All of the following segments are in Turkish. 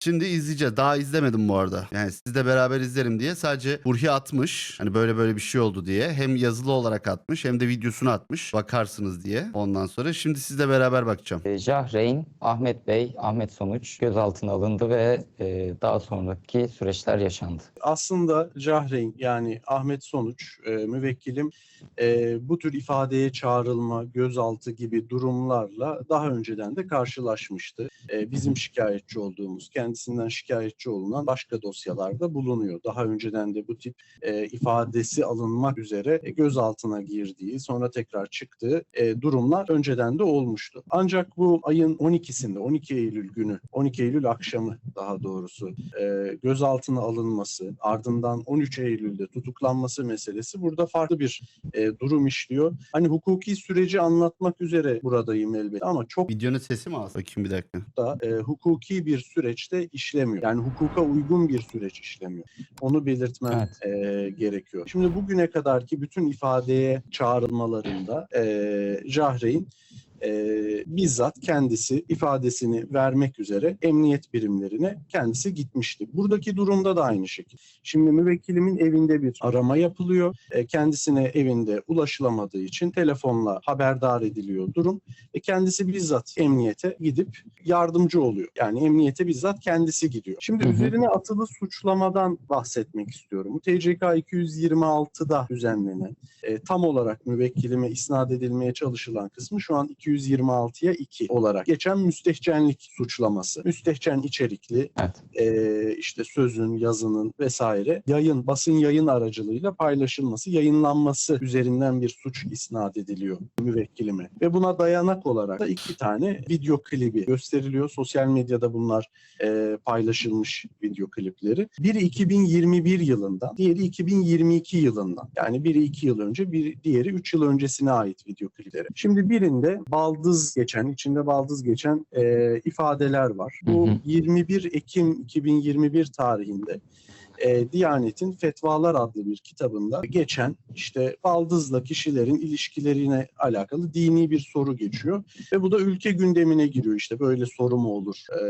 Şimdi izleyeceğiz. Daha izlemedim bu arada. Yani sizle beraber izlerim diye sadece Burhi atmış. Hani böyle böyle bir şey oldu diye. Hem yazılı olarak atmış hem de videosunu atmış. Bakarsınız diye. Ondan sonra şimdi sizle beraber bakacağım. E, Jahreyn, Ahmet Bey, Ahmet Sonuç gözaltına alındı ve e, daha sonraki süreçler yaşandı. aslında Cahreyn yani Ahmet Sonuç e, müvekkilim e, bu tür ifadeye çağrılma, gözaltı gibi durumlarla daha önceden de karşılaşmıştı. E, bizim şikayetçi olduğumuz, kendisinden şikayetçi olunan başka dosyalarda bulunuyor. Daha önceden de bu tip e, ifadesi alınmak üzere e, gözaltına girdiği, sonra tekrar çıktığı e, durumlar önceden de olmuştu. Ancak bu ayın 12'sinde, 12 Eylül günü, 12 Eylül akşamı daha doğrusu e, gözaltına alınması, ardından 13 Eylül'de tutuklanması meselesi burada farklı bir e, durum işliyor. Hani hukuki süreci anlatmak üzere buradayım elbette ama çok Videonun sesi mi az? Bakayım bir dakika. da e, hukuki bir süreçte işlemiyor. Yani hukuka uygun bir süreç işlemiyor. Onu belirtmem e, gerekiyor. Şimdi bugüne kadarki bütün ifadeye çağrılmalarında e, Jahreyn e, bizzat kendisi ifadesini vermek üzere emniyet birimlerine kendisi gitmişti. Buradaki durumda da aynı şekilde. Şimdi müvekkilimin evinde bir arama yapılıyor. E, kendisine evinde ulaşılamadığı için telefonla haberdar ediliyor durum. E, kendisi bizzat emniyete gidip yardımcı oluyor. Yani emniyete bizzat kendisi gidiyor. Şimdi Hı hı. üzerine atılı suçlamadan bahsetmek istiyorum. Bu TCK 226'da düzenlenen e, tam olarak müvekkilime isnat edilmeye çalışılan kısmı şu an 226'ya 2 olarak geçen müstehcenlik suçlaması. Müstehcen içerikli Evet. e, işte sözün, yazının vesaire yayın, basın yayın aracılığıyla paylaşılması, yayınlanması üzerinden bir suç isnat ediliyor müvekkilime. Ve buna dayanak olarak da iki tane video klibi gösteriliyor. Sosyal medyada bunlar e, paylaşılmış video klipleri. Biri 2021 yılından, diğeri 2022 yılından. Yani biri 2 yıl önce, bir diğeri 3 yıl öncesine ait video klipleri. Şimdi birinde baldız geçen, içinde baldız geçen e, ifadeler var. Bu Hı hı. 21 Ekim 2021 tarihinde e, Diyanet'in Fetvalar adlı bir kitabında geçen işte baldızla kişilerin ilişkilerine alakalı dini bir soru geçiyor ve bu da ülke gündemine giriyor işte böyle soru mu olur e,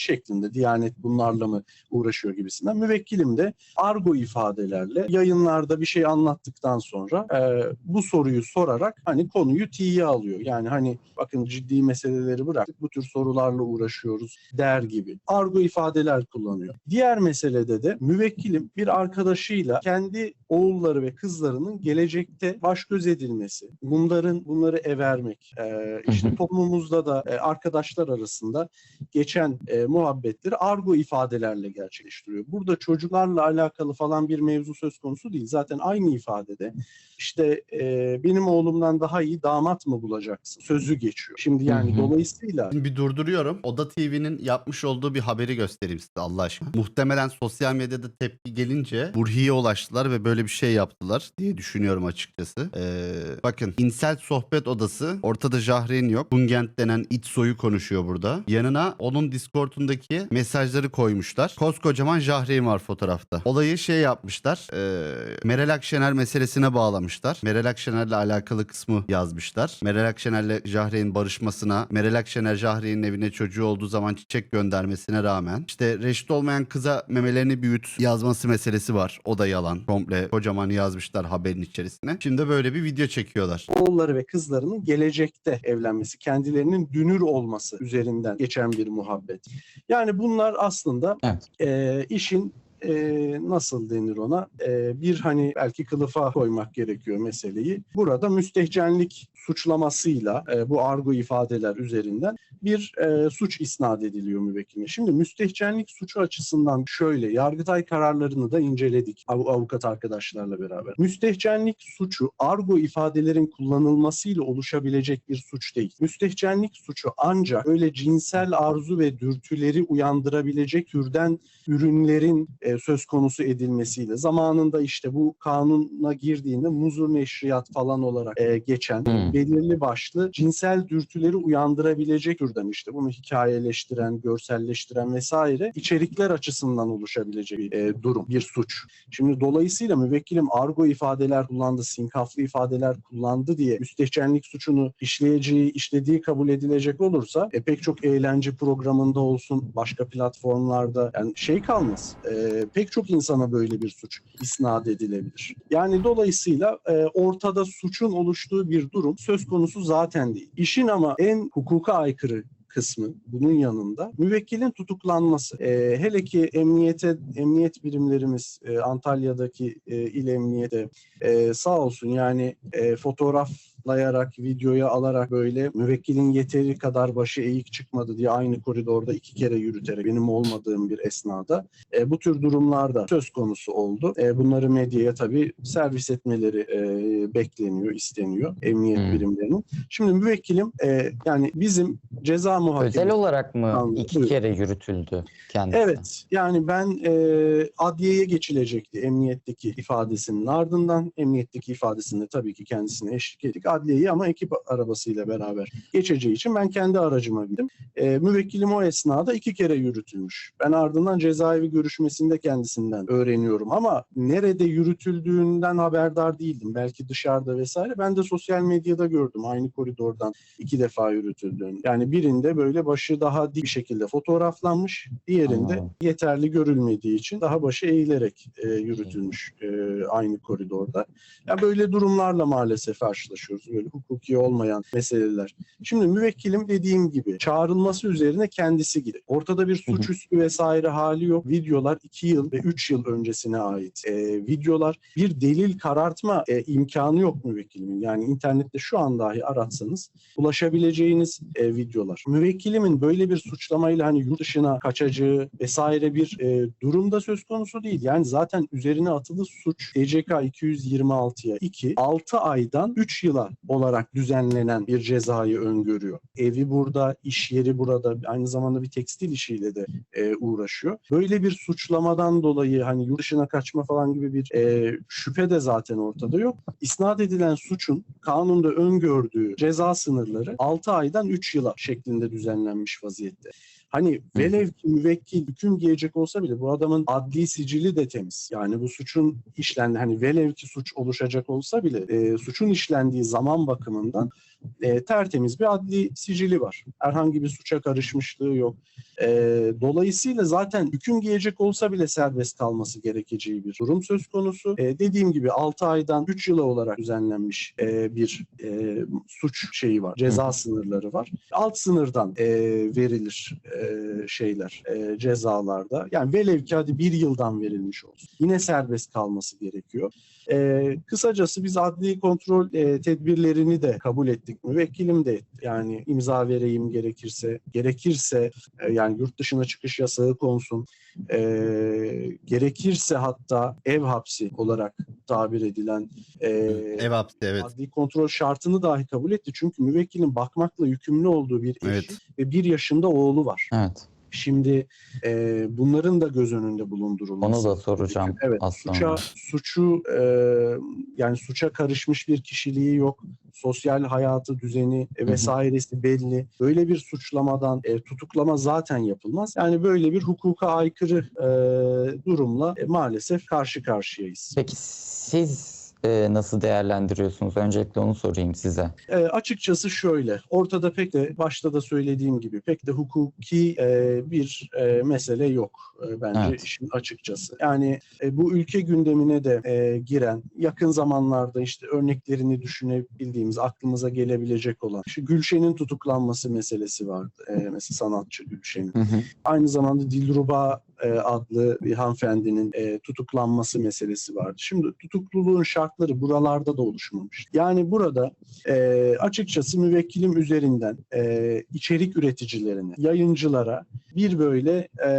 şeklinde Diyanet bunlarla mı uğraşıyor gibisinden. Müvekkilim de argo ifadelerle yayınlarda bir şey anlattıktan sonra e, bu soruyu sorarak hani konuyu tiye alıyor. Yani hani bakın ciddi meseleleri bıraktık bu tür sorularla uğraşıyoruz der gibi. Argo ifadeler kullanıyor. Diğer meselede de müvekkilim bir arkadaşıyla kendi oğulları ve kızlarının gelecekte baş göz edilmesi, bunların bunları evermek, e, işte toplumumuzda da e, arkadaşlar arasında geçen e, muhabbetleri argo ifadelerle gerçekleştiriyor. Burada çocuklarla alakalı falan bir mevzu söz konusu değil. Zaten aynı ifadede işte e, benim oğlumdan daha iyi damat mı bulacaksın sözü geçiyor. Şimdi yani Hı hı. dolayısıyla Şimdi bir durduruyorum. Oda TV'nin yapmış olduğu bir haberi göstereyim size Allah aşkına. Muhtemelen sosyal medyada tepki gelince Burhi'ye ulaştılar ve böyle bir şey yaptılar diye düşünüyorum açıkçası. Ee, bakın İnsel Sohbet Odası. Ortada Jahreyn yok. Bungent denen iç soyu konuşuyor burada. Yanına onun Discord'undaki mesajları koymuşlar. Koskocaman Jahreyn var fotoğrafta. Olayı şey yapmışlar. ee, Meral Akşener meselesine bağlamışlar. Meral Akşener'le alakalı kısmı yazmışlar. Meral Akşener'le Jahreyn barışmasına, Meral Akşener Jahreyn'in evine çocuğu olduğu zaman çiçek göndermesine rağmen işte reşit olmayan kıza memelerini büyüt yazması meselesi var. O da yalan. Komple kocaman yazmışlar haberin içerisine. Şimdi böyle bir video çekiyorlar. oğulları ve kızlarının gelecekte evlenmesi, kendilerinin dünür olması üzerinden geçen bir muhabbet. Yani bunlar aslında Evet. e, işin e, nasıl denir ona E, bir hani belki kılıfa koymak gerekiyor meseleyi. Burada müstehcenlik suçlamasıyla e, bu argo ifadeler üzerinden bir e, suç isnat ediliyor müvekkiline. Şimdi müstehcenlik suçu açısından şöyle Yargıtay kararlarını da inceledik av- avukat arkadaşlarla beraber. Müstehcenlik suçu argo ifadelerin kullanılmasıyla oluşabilecek bir suç değil. Müstehcenlik suçu ancak öyle cinsel arzu ve dürtüleri uyandırabilecek türden ürünlerin e, söz konusu edilmesiyle zamanında işte bu kanuna girdiğinde muzur neşriyat falan olarak e, geçen Hmm. Belirli başlı cinsel dürtüleri uyandırabilecek türden işte bunu hikayeleştiren, görselleştiren vesaire içerikler açısından oluşabilecek bir e, durum, bir suç. Şimdi dolayısıyla müvekkilim argo ifadeler kullandı, sinkaflı ifadeler kullandı diye müstehcenlik suçunu işleyeceği, işlediği kabul edilecek olursa e, pek çok eğlence programında olsun, başka platformlarda yani şey kalmaz. E, pek çok insana böyle bir suç isnat edilebilir. Yani dolayısıyla e, ortada suçun oluştuğu bir durum söz konusu zaten değil. İşin ama en hukuka aykırı kısmı bunun yanında müvekkilin tutuklanması. E, hele ki emniyete emniyet birimlerimiz e, Antalya'daki e, il emniyete e, sağ olsun yani e, fotoğraflayarak videoya alarak böyle müvekkilin yeteri kadar başı eğik çıkmadı diye aynı koridorda iki kere yürüterek benim olmadığım bir esnada e, bu tür durumlarda söz konusu oldu. E, bunları medyaya tabii servis etmeleri e, bekleniyor, isteniyor emniyet Hmm. birimlerinin. Şimdi müvekkilim e, yani bizim ceza muhakemesi Özel olarak mı Anladım. iki kere yürütüldü kendisi? Evet yani ben e, adliyeye geçilecekti emniyetteki ifadesinin ardından emniyetteki ifadesinde tabii ki kendisine eşlik ettik adliyeyi ama ekip arabasıyla beraber geçeceği için ben kendi aracıma bindim. E, müvekkilim o esnada iki kere yürütülmüş. Ben ardından cezaevi görüşmesinde kendisinden öğreniyorum ama nerede yürütüldüğünden haberdar değildim. Belki dışarıda vesaire. Ben de sosyal medyada gördüm aynı koridordan iki defa yürütüldüğünü. Yani birinde böyle başı daha dik bir şekilde fotoğraflanmış. Diğerinde Anladım. yeterli görülmediği için daha başı eğilerek e, yürütülmüş e, aynı koridorda. Ya böyle durumlarla maalesef karşılaşıyoruz. Böyle hukuki olmayan meseleler. Şimdi müvekkilim dediğim gibi çağrılması üzerine kendisi gitti. Ortada bir suçüstü vesaire hali yok. Videolar 2 yıl ve 3 yıl öncesine ait e, videolar. Bir delil karartma e, imkanı yok müvekkilimin. Yani internette şu an dahi aratsanız ulaşabileceğiniz e, videolar. Müvekkilimin böyle bir suçlamayla hani yurt dışına kaçacağı vesaire bir e, durumda söz konusu değil. Yani zaten üzerine atılı suç TCK 226'ya 2 6 aydan 3 yıla olarak düzenlenen bir cezayı öngörüyor. Evi burada, iş yeri burada, aynı zamanda bir tekstil işiyle de e, uğraşıyor. Böyle bir suçlamadan dolayı hani yurt dışına kaçma falan gibi bir e, şüphe de zaten ortada yok. İsnat edilen suçun kanunda öngördüğü ceza sınırları 6 aydan 3 yıla şeklinde düzenlenmiş vaziyette. Hani velev ki müvekkil hüküm giyecek olsa bile bu adamın adli sicili de temiz. Yani bu suçun işlendi hani velev ki suç oluşacak olsa bile e, suçun işlendiği zaman bakımından e, tertemiz bir adli sicili var. Herhangi bir suça karışmışlığı yok. E, dolayısıyla zaten hüküm giyecek olsa bile serbest kalması gerekeceği bir durum söz konusu. E, dediğim gibi 6 aydan 3 yıla olarak düzenlenmiş e, bir e, suç şeyi var. Ceza sınırları var. Alt sınırdan e, verilir e, şeyler e, cezalarda. Yani velev ki hadi bir yıldan verilmiş olsun. Yine serbest kalması gerekiyor. E, kısacası biz adli kontrol e, tedbirlerini de kabul ettik. Müvekkilim de etti. Yani imza vereyim gerekirse. Gerekirse e, yani yurt dışına çıkış yasağı konsun. E, gerekirse hatta ev hapsi olarak tabir edilen e, Ev hapsi evet. adli kontrol şartını dahi kabul etti. Çünkü müvekkilin bakmakla yükümlü olduğu bir eşi Evet. ve bir yaşında oğlu var. Evet. Şimdi e, bunların da göz önünde bulundurulması. Onu da soracağım Evet, az suça, suçu e, yani suça karışmış bir kişiliği yok. Sosyal hayatı, düzeni e, vesairesi belli. Böyle bir suçlamadan e, tutuklama zaten yapılmaz. Yani böyle bir hukuka aykırı e, durumla e, maalesef karşı karşıyayız. Peki siz e, nasıl değerlendiriyorsunuz? Öncelikle onu sorayım size. E, açıkçası şöyle, ortada pek de başta da söylediğim gibi pek de hukuki e, bir e, mesele yok e, bence Evet. işin açıkçası. Yani e, bu ülke gündemine de e, giren, yakın zamanlarda işte örneklerini düşünebildiğimiz, aklımıza gelebilecek olan, şu Gülşen'in tutuklanması meselesi vardı. E, mesela sanatçı Gülşen'in. Aynı zamanda Dilruba e, adlı bir hanımefendinin e, tutuklanması meselesi vardı. Şimdi tutukluluğun şartları buralarda da oluşmamış. Yani burada e, açıkçası müvekkilim üzerinden e, içerik üreticilerine, yayıncılara bir böyle e,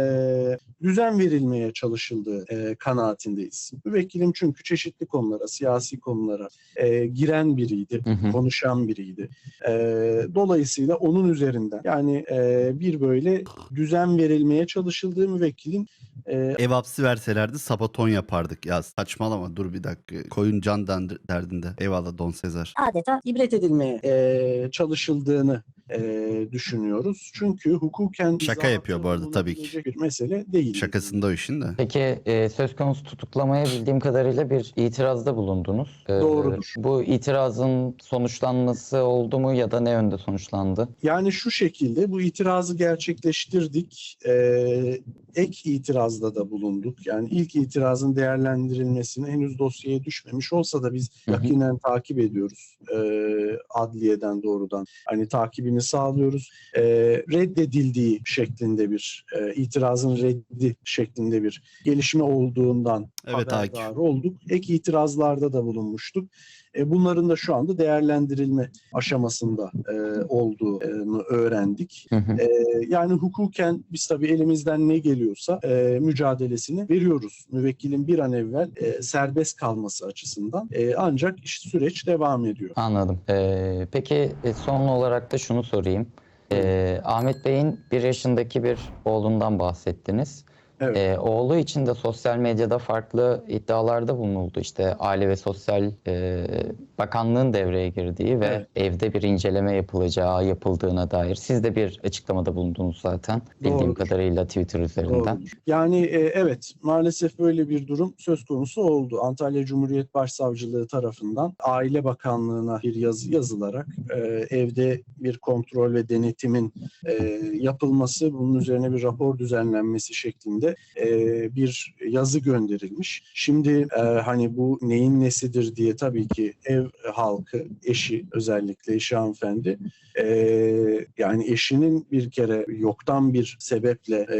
düzen verilmeye çalışıldığı e, kanaatindeyiz. Müvekkilim çünkü çeşitli konulara, siyasi konulara e, giren biriydi Hı hı. konuşan biriydi. Ee, dolayısıyla onun üzerinden yani e, bir böyle düzen verilmeye çalışıldığı müvekkilin e, Ev hapsi verselerdi sabaton yapardık. Ya saçmalama dur bir dakika. Koyun can derdinde. Eyvallah Don Sezar. adeta ibret edilmeye e, çalışıldığını e, düşünüyoruz. Çünkü hukuken Şaka yapıyor bu arada tabii ki. bir mesele değil. Şakasında o işin de. Peki e, söz konusu tutuklamaya bildiğim kadarıyla bir itirazda bulundunuz. E, Doğrudur. Bu itirazın sonuçlanması oldu mu ya da ne yönde sonuçlandı? Yani şu şekilde bu itirazı gerçekleştirdik. Ee, ek itirazda da bulunduk. Yani ilk itirazın değerlendirilmesine henüz dosyaya düşmemiş olsa da biz yakinen takip ediyoruz. Ee, adliyeden doğrudan. Hani takibini sağlıyoruz. Ee, reddedildiği şeklinde bir e, itirazın reddi şeklinde bir gelişme olduğundan Evet Akif. haberdar olduk. Ek itirazlarda da bulunmuştuk. E, bunların da şu anda değerlendirilme aşamasında e, olduğunu öğrendik. Hı hı. E, yani hukuken biz tabii elimizden ne geliyorsa e, mücadelesini veriyoruz. Müvekkilin bir an evvel e, serbest kalması açısından. E, ancak iş, süreç devam ediyor. Anladım. Peki son olarak da şunu sorayım. E, Ahmet Bey'in bir yaşındaki bir oğlundan bahsettiniz. Evet. E, oğlu için de sosyal medyada farklı iddialarda bulunuldu. İşte Aile ve Sosyal e, Bakanlığın devreye girdiği ve Evet. evde bir inceleme yapılacağı yapıldığına dair. Siz de bir açıklamada bulundunuz zaten bildiğim Doğrudur. kadarıyla Twitter üzerinden. Doğrudur. Yani e, evet maalesef böyle bir durum söz konusu oldu. Antalya Cumhuriyet Başsavcılığı tarafından Aile Bakanlığı'na bir yazı yazılarak e, evde bir kontrol ve denetimin e, yapılması, bunun üzerine bir rapor düzenlenmesi şeklinde e, bir yazı gönderilmiş. Şimdi e, hani bu neyin nesidir diye tabii ki ev halkı, eşi özellikle eşi hanımefendi e, yani eşinin bir kere yoktan bir sebeple e,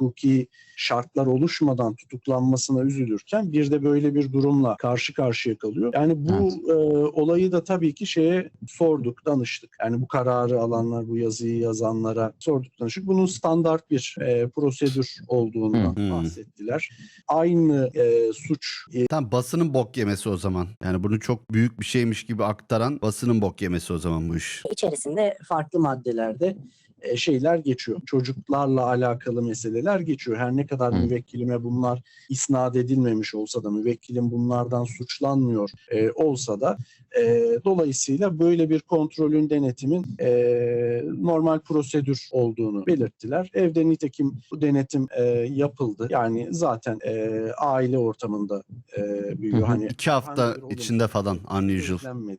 hukuki şartlar oluşmadan tutuklanmasına üzülürken bir de böyle bir durumla karşı karşıya kalıyor. Yani bu e, olayı da tabii ki şeye sorduk, danıştık. Yani bu kararı alanlar, bu yazıyı yazanlara sorduk, danıştık. Bunun standart bir e, prosedür olduğundan hı. bahsettiler. Aynı e, suç Tam basının bok yemesi o zaman. Yani bunu çok büyük bir şeymiş gibi aktaran basının bok yemesi o zaman bu iş. içerisinde farklı maddelerde e, şeyler geçiyor. Çocuklarla alakalı meseleler geçiyor. Her ne kadar müvekkilime bunlar isnat edilmemiş olsa da müvekkilim bunlardan suçlanmıyor e, olsa da e, dolayısıyla böyle bir kontrolün denetimin e, normal prosedür olduğunu belirttiler. Evde nitekim bu denetim e, yapıldı. Yani zaten e, aile ortamında e, büyüyor. Hani İki hafta içinde falan unusual.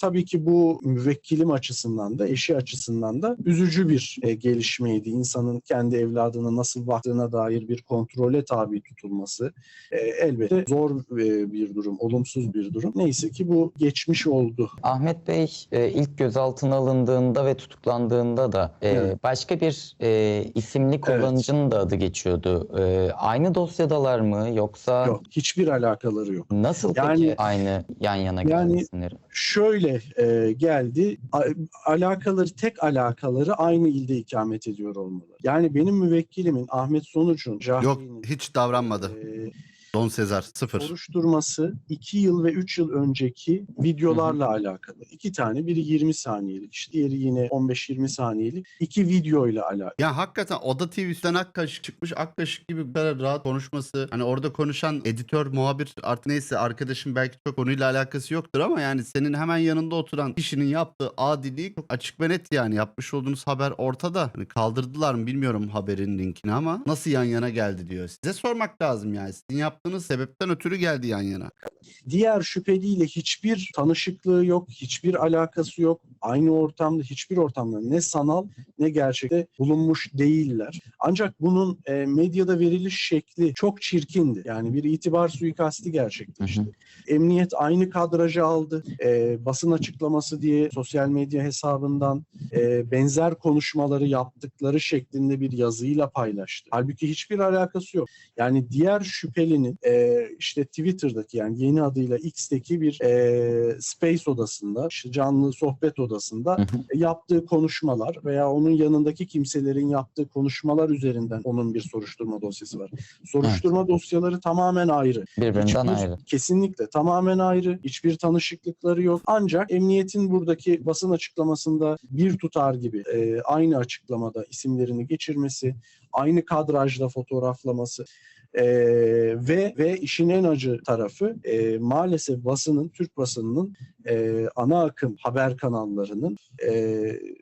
Tabii ki bu müvekkilim açısından da eşi açısından da üzücü bir e, gelişmeydi. İnsanın kendi evladına nasıl baktığına dair bir kontrole tabi tutulması e, elbette zor e, bir durum, olumsuz bir durum. Neyse ki bu geçmiş oldu. Ahmet Bey e, ilk gözaltına alındığında ve tutuklandığında da e, Evet. başka bir e, isimli kullanıcının da adı geçiyordu. E, aynı dosyadalar mı yoksa Yok, hiçbir alakaları yok. nasıl Yani- peki aynı yan yana Yani- isimleri? Şöyle e, geldi, a- alakaları, tek alakaları aynı ilde ikamet ediyor olmalı. Yani benim müvekkilimin Ahmet Sonuç'un, Yok hiç davranmadı. e, Don Sezar sıfır. soruşturması 2 yıl ve 3 yıl önceki videolarla alakalı. İki tane biri 20 saniyelik işte diğeri yine 15-20 saniyelik iki videoyla alakalı. Ya hakikaten Oda TV'den Akkaşık çıkmış. Akkaşık gibi bu kadar rahat konuşması. Hani orada konuşan editör, muhabir artık neyse arkadaşın belki çok konuyla alakası yoktur ama yani senin hemen yanında oturan kişinin yaptığı adiliği çok açık ve net yani. Yapmış olduğunuz haber ortada. Hani kaldırdılar mı bilmiyorum haberin linkini ama nasıl yan yana geldi diyor. Size sormak lazım yani. Sizin yaptığınız sebepten ötürü geldi yan yana. Diğer şüpheliyle hiçbir tanışıklığı yok, hiçbir alakası yok. Aynı ortamda, hiçbir ortamda ne sanal ne gerçekte bulunmuş değiller. Ancak bunun e, medyada veriliş şekli çok çirkindi. Yani bir itibar suikasti gerçekleşti. Hı hı. Emniyet aynı kadrajı aldı. E, basın açıklaması diye sosyal medya hesabından e, benzer konuşmaları yaptıkları şeklinde bir yazıyla paylaştı. Halbuki hiçbir alakası yok. Yani diğer şüphelinin e, işte Twitter'daki yani yeni adıyla X'teki bir e, space odasında, işte canlı sohbet odasında Hı hı. yaptığı konuşmalar veya onun yanındaki kimselerin yaptığı konuşmalar üzerinden onun bir soruşturma dosyası var. Soruşturma dosyaları tamamen ayrı. Birbirinden Hiçbir- ayrı. Kesinlikle tamamen ayrı. Hiçbir tanışıklıkları yok. Ancak emniyetin buradaki basın açıklamasında bir tutar gibi e, aynı açıklamada isimlerini geçirmesi, aynı kadrajda fotoğraflaması e, ve ve işin en acı tarafı e, maalesef basının Türk basınının e, ana akım haber kanallarının e,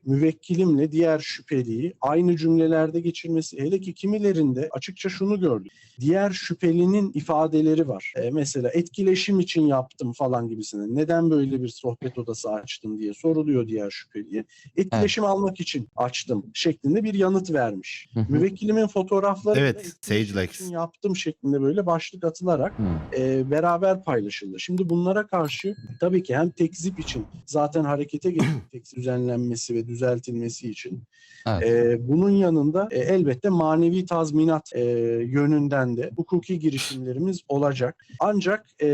müvekkilimle diğer şüpheliyi aynı cümlelerde geçirmesi hele ki kimilerinde açıkça şunu gördük. Diğer şüphelinin ifadeleri var. E, mesela etkileşim için yaptım falan gibisine. Neden böyle bir sohbet odası açtın diye soruluyor diğer şüpheliye. Etkileşim almak için açtım şeklinde bir yanıt vermiş. Müvekkilimin fotoğrafları Evet, Sage Lex. Yaptım şeklinde böyle başlık atılarak e, beraber paylaşıldı. Şimdi bunlara karşı tabii ki hem tekzip için zaten harekete geçtik tekzip düzenlenmesi ve düzeltilmesi için. Evet. E, bunun yanında e, elbette manevi tazminat e, yönünden de hukuki girişimlerimiz olacak. Ancak e,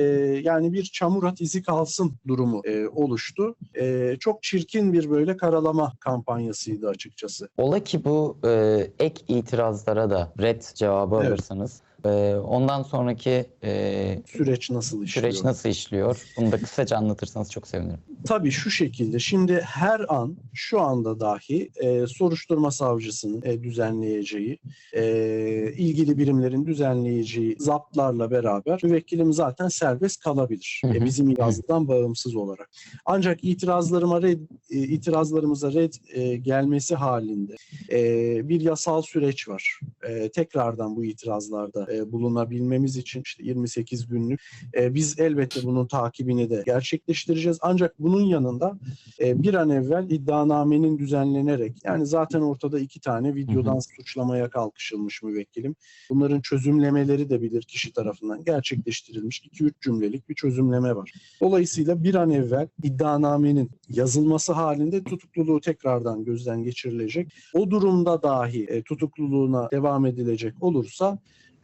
yani bir çamur at izi kalsın durumu e, oluştu. E, çok çirkin bir böyle karalama kampanyasıydı açıkçası. Ola ki bu e, ek itirazlara da red cevabı Evet. alırsanız e, ondan sonraki e, Süreç nasıl işliyor? süreç nasıl işliyor? Bunu da kısaca anlatırsanız çok sevinirim. Tabii şu şekilde. Şimdi her an şu anda dahi e, soruşturma savcısının e, düzenleyeceği, e, ilgili birimlerin düzenleyeceği zaptlarla beraber müvekkilim zaten serbest kalabilir. E, bizim yazıdan bağımsız olarak. Ancak itirazlarıma red, e, itirazlarımıza red e, gelmesi halinde e, bir yasal süreç var. E, tekrardan bu itirazlarda e, bulunabilmemiz için işte 28 günlük e, biz elbette bunun takibini de gerçekleştireceğiz. Ancak bunun yanında e, bir an evvel iddianamenin düzenlenerek yani zaten ortada iki tane videodan suçlamaya kalkışılmış müvekkilim. Bunların çözümlemeleri de bilir kişi tarafından gerçekleştirilmiş 2-3 cümlelik bir çözümleme var. Dolayısıyla bir an evvel iddianamenin yazılması halinde tutukluluğu tekrardan gözden geçirilecek. O durumda dahi e, tutukluluğuna devam edilecek olursa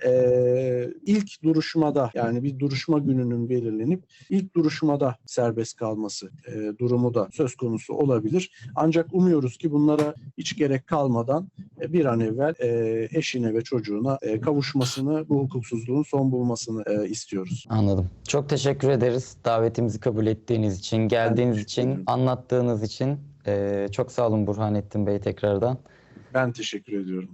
e, ilk duruşmada yani bir duruşma gününün belirlenip ilk duruşmada serbest kalması e, durumu da söz konusu olabilir. Ancak umuyoruz ki bunlara hiç gerek kalmadan e, bir an evvel e, eşine ve çocuğuna e, kavuşmasını, bu hukuksuzluğun son bulmasını e, istiyoruz. Anladım. Çok teşekkür ederiz davetimizi kabul ettiğiniz için, geldiğiniz için, anlattığınız için. E, çok sağ olun Burhanettin Bey tekrardan. Ben teşekkür ediyorum.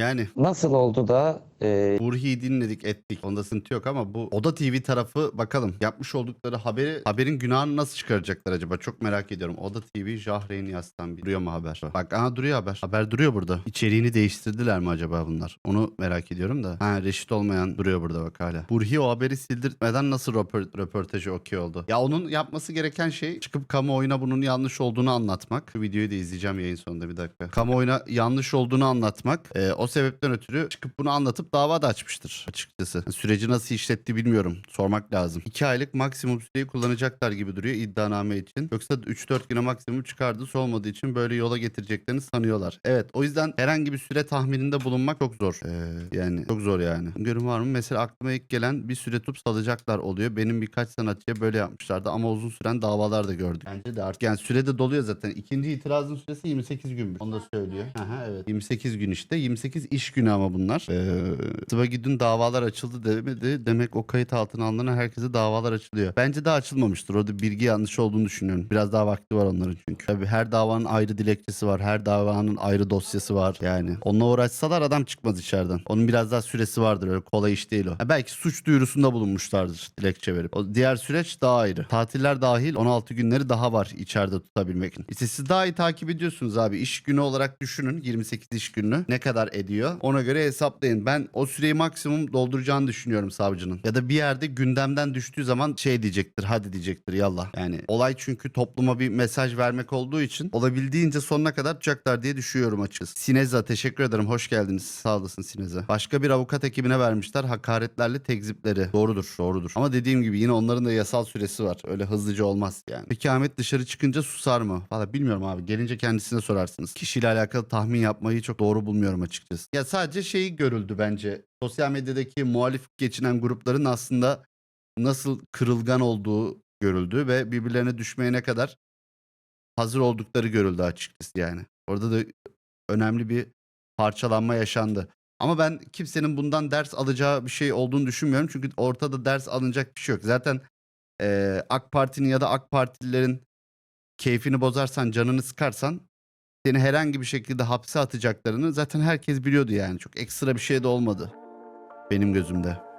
Yani Nasıl oldu da e, Burhi'yi dinledik ettik. Onda sıkıntı yok ama bu Oda TV tarafı bakalım. Yapmış oldukları haberi haberin günahını nasıl çıkaracaklar acaba? Çok merak ediyorum. Oda TV Jahreyn Yas'tan bir duruyor mu haber? Bak aha duruyor haber. Haber duruyor burada. İçeriğini değiştirdiler mi acaba bunlar? Onu merak ediyorum da. Ha reşit olmayan duruyor burada bak hala. Burhi o haberi sildirtmeden nasıl röpor- röportajı okey oldu? Ya onun yapması gereken şey çıkıp kamuoyuna bunun yanlış olduğunu anlatmak. Şu videoyu da izleyeceğim yayın sonunda bir dakika. Kamuoyuna yanlış olduğunu anlatmak. Ee, o sebepten ötürü çıkıp bunu anlatıp dava da açmıştır açıkçası. Süreci nasıl işletti bilmiyorum. Sormak lazım. 2 aylık maksimum süreyi kullanacaklar gibi duruyor iddianame için. Yoksa 3-4 güne maksimum çıkardı. Olmadığı için böyle yola getireceklerini sanıyorlar. Evet o yüzden herhangi bir süre tahmininde bulunmak çok zor. Ee, yani çok zor yani. Görün var mı? Mesela aklıma ilk gelen bir süre tutup salacaklar oluyor. Benim birkaç sanatçıya böyle yapmışlardı ama uzun süren davalar da gördük. Bence de artık yani sürede doluyor zaten. İkinci itirazın süresi 28 günmüş. Onu da söylüyor. Aha evet. 28 gün işte. 28 iş günü ama bunlar. Ee, Sıvagi dün davalar açıldı demedi. Demek o kayıt altına alınan herkese davalar açılıyor. Bence daha açılmamıştır. Orada bilgi yanlış olduğunu düşünüyorum. Biraz daha vakti var onların çünkü. Tabii her davanın ayrı dilekçesi var. Her davanın ayrı dosyası var. Yani onunla uğraşsalar adam çıkmaz içeriden. Onun biraz daha süresi vardır. Öyle kolay iş değil o. Ha, belki suç duyurusunda bulunmuşlardır dilekçe verip. O diğer süreç daha ayrı. Tatiller dahil 16 günleri daha var içeride tutabilmek için. İşte siz daha iyi takip ediyorsunuz abi. İş günü olarak düşünün. 28 iş günü ne kadar ediyor? Ona göre hesaplayın. Ben o süreyi maksimum dolduracağını düşünüyorum savcının. Ya da bir yerde gündemden düştüğü zaman şey diyecektir. Hadi diyecektir yallah. Yani olay çünkü topluma bir mesaj vermek olduğu için olabildiğince sonuna kadar tutacaklar diye düşünüyorum açıkçası. Sineza teşekkür ederim. Hoş geldiniz. Sağ olasın Sineza. Başka bir avukat ekibine vermişler hakaretlerle tekzipleri. Doğrudur, doğrudur. Ama dediğim gibi yine onların da yasal süresi var. Öyle hızlıca olmaz yani. Peki Ahmet dışarı çıkınca susar mı? Valla bilmiyorum abi. Gelince kendisine sorarsınız. Kişiyle alakalı tahmin yapmayı çok doğru bulmuyorum açıkçası. Ya sadece şeyi görüldü bence. Sosyal medyadaki muhalif geçinen grupların aslında nasıl kırılgan olduğu görüldü ve birbirlerine düşmeye ne kadar hazır oldukları görüldü açıkçası yani. Orada da önemli bir parçalanma yaşandı. Ama ben kimsenin bundan ders alacağı bir şey olduğunu düşünmüyorum. Çünkü ortada ders alınacak bir şey yok. Zaten eee, AK Parti'nin ya da AK Partililerin keyfini bozarsan, canını sıkarsan seni herhangi bir şekilde hapse atacaklarını zaten herkes biliyordu yani. Çok ekstra bir şey de olmadı benim gözümde.